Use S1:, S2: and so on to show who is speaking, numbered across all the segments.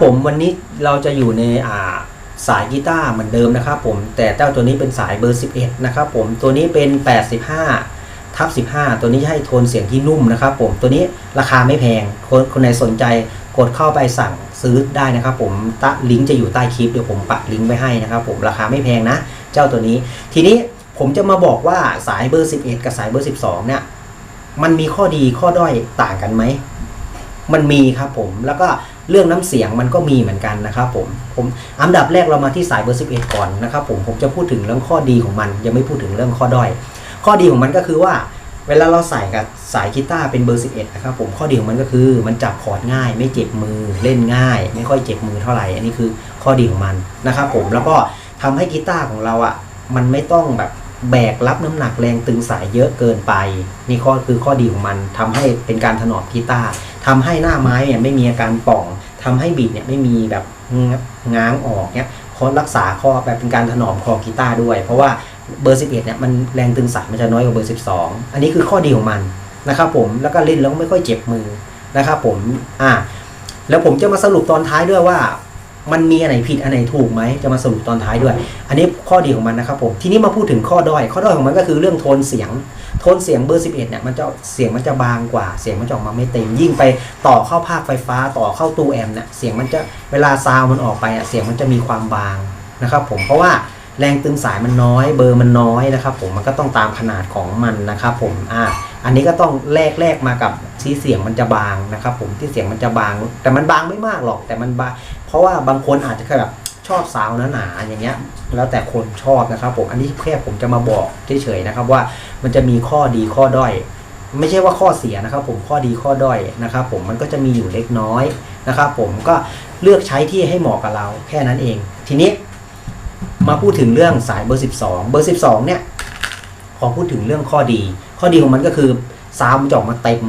S1: ผมวันนี้เราจะอยู่ในอ่าสายกีตาร์เหมือนเดิมนะครับผมแต่เจ้าตัวนี้เป็นสายเบอร์ 11 นะครับผมตัวนี้เป็น 85ทับ15 ตัวนี้ให้โทนเสียงที่นุ่มนะครับผมตัวนี้ราคาไม่แพง คนคนไหนสนใจกดเข้าไปสั่งซื้อได้นะครับผมตะลิงก์จะอยู่ใต้คลิปเดี๋ยวผมปักลิงก์ไว้ให้นะครับผมราคาไม่แพงนะ เจ้าตัวนี้ ทีนี้ผมจะมาบอกว่าสายเบอร์ 11 กับสายเบอร์ 12 เนี่ยมันมีข้อดีข้อด้อยต่างกันไหมมันมีครับผมแล้วก็ เรื่องน้ำเสียงมันก็มีเหมือนกันนะครับผมผมอันดับแรกเรามาที่สายเบอร์ 11 ก่อนนะครับผมผมจะพูดถึงเรื่องข้อดีของมันยังไม่พูดถึงเรื่องข้อด้อย ข้อดีของมันก็คือว่า เวลาเราใส่กับสายกีตาร์เป็นเบอร์ 11 นะครับผมข้อดีของมันก็คือมันจับคอร์ดง่าย ไม่เจ็บมือเล่นง่าย ไม่ค่อยเจ็บมือเท่าไหร่อันนี้คือข้อดีของมันนะครับผมแล้วก็ทำให้กีตาร์ของเราอะมันไม่ต้องแบบ แบกรับน้ำหนักแรงตึงสายเยอะเกินไป นี่ข้อคือข้อดีของมันทำให้เป็นการถนอมกีตาร์ทำให้หน้าไม้เนี่ยไม่มีอาการป่องทำให้บีดเนี่ยไม่มีแบบง้างออกเนี่ยคอรักษาข้อแบบเป็นการถนอมคอกีตาร์ด้วย เพราะว่าเบอร์ 11เนี่ยมันแรงตึงสายมันจะน้อยกว่าเบอร์ 12 อันนี้คือข้อดีของมันนะครับผมแล้วก็เล่นแล้วไม่ค่อยเจ็บมือนะครับผมอ่าแล้วผมจะมาสรุปตอนท้ายด้วยว่า มันมีอันไหนผิดอันไหนถูกไหมจะมาสรุปตอนท้ายด้วย อันนี้ข้อดีของมันนะครับผมทีนี้มาพูดถึงข้อด้อยข้อด้อยของมันก็คือเรื่องโทนเสียง โทนเสียงเบอร์ 11เนี่ยมันจะเสียงมันจะบางกว่า เสียงมันจะออกมาไม่เต็มยิ่งไปต่อเข้าภาคไฟฟ้าต่อเข้าตู้แอมป์เนี่ยเสียงมันจะเวลาซาวมันออกไปอะเสียงมันจะมีความบางนะครับผมเพราะว่าแรงตึงสายมันน้อย เบอร์มันน้อยนะครับผมมันก็ต้องตามขนาดของมันนะครับผมอ่าอันนี้ก็ต้องแลกแลกมากับที่เสียงมันจะบางนะครับผมที่เสียงมันจะบาง แต่มันบางไม่มากหรอกแต่มันบาง เพราะว่าบางคนอาจจะแค่แบบชอบซาวหนาๆอย่างเงี้ย แล้วแต่คนชอบนะครับผมอันนี้แค่ผมจะมาบอกเฉยๆนะครับว่ามันจะมีข้อดีข้อด้อยไม่ใช่ว่าข้อเสียนะครับ ผมข้อดีข้อด้อยนะครับ ผมมันก็จะมีอยู่เล็กน้อยนะครับ ผมก็เลือกใช้ที่ให้เหมาะกับเราแค่นั้นเอง ทีนี้มาพูดถึงเรื่องสายเบอร์ 12 เบอร์ 12 เนี่ย ขอพูดถึงเรื่องข้อดี ข้อดีของมันก็คือซาวมันจะออกมาเต็ม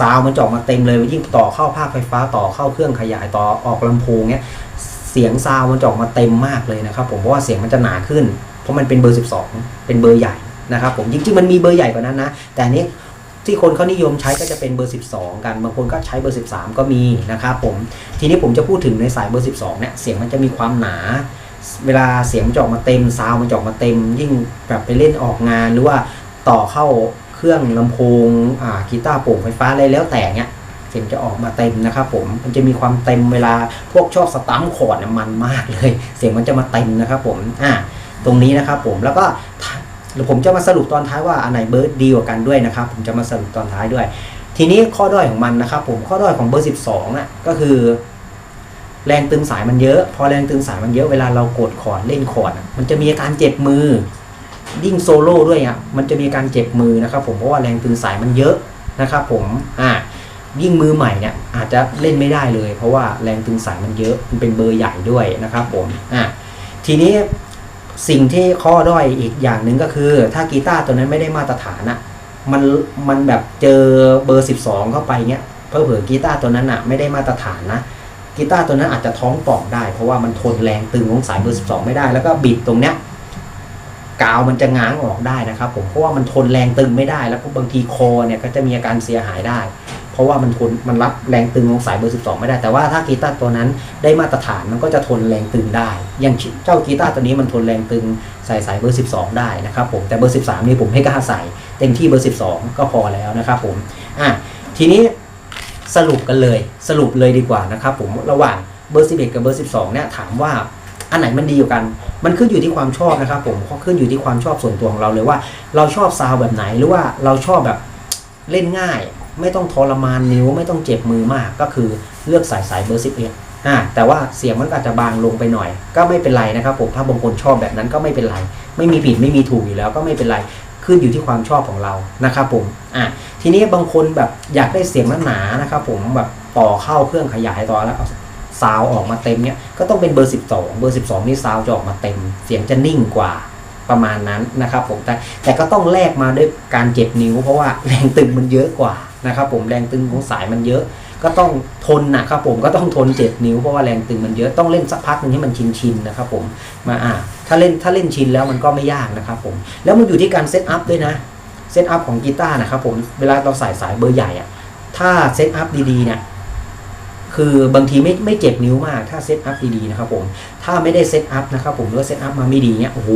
S1: ซาวมันจะออกมาเต็มเลยยิ่งต่อเข้าภาคไฟฟ้าต่อเข้าเครื่องขยายต่อออกลำโพงเนี้ยเสียงซาวมันจะออกมาเต็มมากเลยนะครับ ผมเพราะว่าเสียงมันจะหนาขึ้น เพราะมันเป็นเบอร์ 12 เป็นเบอร์ใหญ่นะครับผมจริงๆมันมีเบอร์ใหญ่กว่านั้นนะ แต่นี้ที่คนเขานิยมใช้ก็จะเป็นเบอร์ 12 กันบางคนก็ใช้เบอร์ 13 ก็มีนะครับผมทีนี้ผมจะพูดถึงในสายเบอร์ 12เนี่ยเสียงมันจะมีความหนา เวลาเสียงมันจะออกมาเต็มซาวมันจะออกมาเต็ม ยิ่งแบบไปเล่นออกงานหรือว่าต่อเข้า เครื่องลำโพงอ่ากีตาร์โปร่งไฟฟ้าอะไรแล้วแต่เนี้ยเสียงจะออกมาเต็มนะครับผมมันจะมีความเต็มเวลาพวกชอบสตัมคอร์ดเนี่ยมันมากเลย เสียงมันจะมาเต็มนะครับผมอ่าตรงนี้นะครับผมแล้วก็ผมจะมาสรุปตอนท้ายว่าอันไหนเบอร์ดีกว่ากันด้วยนะครับ ผมจะมาสรุปตอนท้ายด้วย ทีนี้ข้อด้อยของมันนะครับ ผมข้อด้อยของเบอร์ 12อะก็คือ แรงตึงสายมันเยอะ พอแรงตึงสายมันเยอะเวลาเรากดคอร์ดเล่นคอร์ดมันจะมีอาการเจ็บมือ ยิ่งโซโล่ด้วยอะมันจะมีการเจ็บมือนะครับผมเพราะว่าแรงตึงสายมันเยอะนะครับผมอ่ายิ่งมือใหม่เนี่ยอาจจะเล่นไม่ได้เลย เพราะว่าแรงตึงสายมันเยอะมันเป็นเบอร์ใหญ่ด้วยนะครับผมอ่าทีนี้สิ่งที่ข้อด้อยอีกอย่างหนึ่งก็คือ ถ้ากีตาร์ตัวนั้นไม่ได้มาตรฐานอะมันมันแบบเจอเบอร์ 12 เข้าไปเงี้ยเพื่อเผื่อกีตาร์ตัวนั้นอะไม่ได้มาตรฐานนะกีตาร์ตัวนั้นอาจจะท้องป่องได้ เพราะว่ามันทนแรงตึงของสายเบอร์ 12 ไม่ได้แล้วก็บิดตรงเนี้ยาวมันจะง้างออกได้นะครับผมเพราะว่ามันทนแรงตึงไม่ได้ แล้วก็บางทีคอเนี่ยก็จะมีอาการเสียหายได้ เพราะว่ามันทนมันรับแรงตึงของสายเบอร์ 12 ไม่ได้ แต่ว่าถ้ากีตาร์ตัวนั้นได้มาตรฐานมันก็จะทนแรงตึงได้ อย่างเจ้ากีตาร์ตัวนี้มันทนแรงตึงใส่สายเบอร์ 12 ได้นะครับผมแต่เบอร์ 13 นี่ผมไม่กล้าใส่เต็มที่เบอร์ 12 ก็พอแล้วนะครับผมอะทีนี้สรุปกันเลยสรุปเลยดีกว่านะครับผมระหว่างเบอร์ 11 กับเบอร์ 12 เนี่ยถามว่า อันไหนมันดีกว่ากัน มันขึ้นอยู่ที่ความชอบนะครับผมก็ขึ้นอยู่ที่ความชอบส่วนตัวของเราเลยว่า เราชอบซาวแบบไหนหรือว่าเราชอบแบบเล่นง่าย ไม่ต้องทรมานนิ้วไม่ต้องเจ็บมือมากก็คือเลือกสายสายเบอร์11อ่าแต่ว่าเสียงมันอาจจะบางลงไปหน่อย ก็ไม่เป็นไรนะครับผมถ้าบางคนชอบแบบนั้นก็ไม่เป็นไร ไม่มีผิดไม่มีถูกอยู่แล้วก็ไม่เป็นไรขึ้นอยู่ที่ความชอบของเรานะครับผมอะทีนี้บางคนแบบอยากได้เสียงหนาๆนะครับผมแบบต่อเข้าเครื่องขยายต่อแล้ว ซาวออกมาเต็มเนี่ยก็ต้องเป็นเบอร์ 12 เบอร์ 12 นี่ซาวจะออกมาเต็ม เสียงจะนิ่งกว่าประมาณนั้นนะครับผมแต่แต่ก็ต้องแลกมาด้วยการเจ็บนิ้ว เพราะว่าแรงตึงมันเยอะกว่านะครับผมแรงตึงของสายมันเยอะ ก็ต้องทนนะครับผมก็ต้องทนเจ็บนิ้วเพราะว่าแรงตึงมันเยอะต้องเล่นสักพักนึงให้มันชินๆนะครับผมมาอ่าถ้าเล่นถ้าเล่นชินแล้วมันก็ไม่ยากนะครับผมแล้วมันอยู่ที่การเซตอัพด้วยนะเซตอัพของกีตาร์นะครับผมเวลาเราใส่สายเบอร์ใหญ่อะถ้าเซตอัพดีๆเนี่ย คือบางทีไม่ไม่เจ็บนิ้วมากถ้าเซตอัพดีๆนะครับผมถ้าไม่ได้เซตอัพนะครับผมหรือว่าเซตอัพมาไม่ดีเนี่ยโอ้โห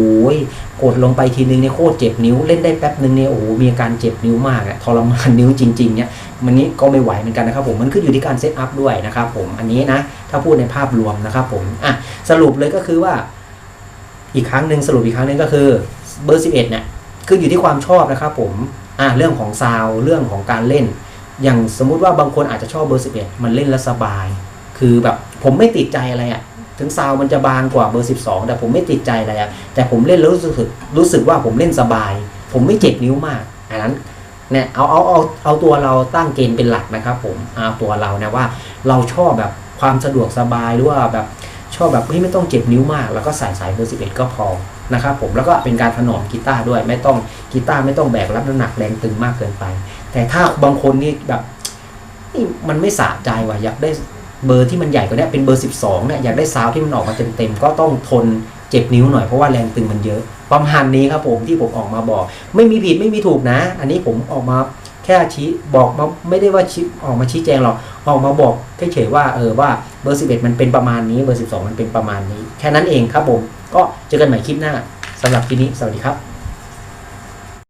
S1: กดลงไปทีนึงเนี่ยโคตรเจ็บนิ้วเล่นได้แป๊บนึงเนี่ยโอ้โหมีอาการเจ็บนิ้วมากอะทรมานนิ้วจริงๆเนี่ยมันนี้ก็ไม่ไหวเหมือนกันนะครับผมมันขึ้นอยู่ที่การเซตอัพด้วยนะครับผมอันนี้นะถ้าพูดในภาพรวมนะครับผมอะสรุปเลยก็คือว่าอีกครั้งหนึ่งสรุปอีกครั้งหนึ่งก็คือเบอร์ 11เนี่ยขึ้นอยู่ที่ความชอบนะครับผมอะเรื่องของซาวเรื่องของการเล่น อย่างสมมุติว่าบางคนอาจจะชอบเบอร์11มันเล่นแล้วสบาย คือแบบผมไม่ติดใจอะไรอะ่ะถึงซาวมันจะบางกว่าเบอร์ 12 แต่ผมไม่ติดใจอะไรอะ่ะแต่ผมเล่นแล้วรู้สึกรู้สึกว่าผมเล่นสบาย ผมไม่เจ็บนิ้วมาก อันนั้นเนี่ยเอาเอาเอาเอาตัวเราตั้งเกณฑ์เป็นหลักนะครับผมเอาตัวเรานะว่าเราชอบแบบความสะดวกสบายหรือว่าแบบชอบแบบเฮ้ยไม่ต้องเจ็บนิ้วมาก แล้วก็ใส่สายเบอร์ 11 ก็พอนะครับผมแล้วก็เป็นการถนอมกีตาร์ด้วยไม่ต้องกีตาร์ไม่ต้องแบกรับน้ำหนักแรงตึงมากเกินไป แต่ถ้าบางคนนี่แบบนี่มันไม่สะใจว่ะอยากได้เบอร์ที่มันใหญ่กว่านี้เป็นเบอร์ 12เนี่ยอยากได้ซาวที่มันออกมาเต็มๆก็ต้องทนเจ็บนิ้วหน่อยเพราะว่าแรงตึงมันเยอะประมาณนี้ครับผมที่ผมออกมาบอก ไม่มีผิดไม่มีถูกนะ อันนี้ผมออกมาแค่ชี้บอกมาไม่ได้ว่าชี้ออกมาชี้แจงหรอกออกมาบอกเฉยๆว่าเออว่าเบอร์ 11 มันเป็นประมาณนี้เบอร์ 12 มันเป็นประมาณนี้ แค่นั้นเองครับผม ก็เจอกันใหม่คลิปหน้าสำหรับคลิปนี้สวัสดีครับ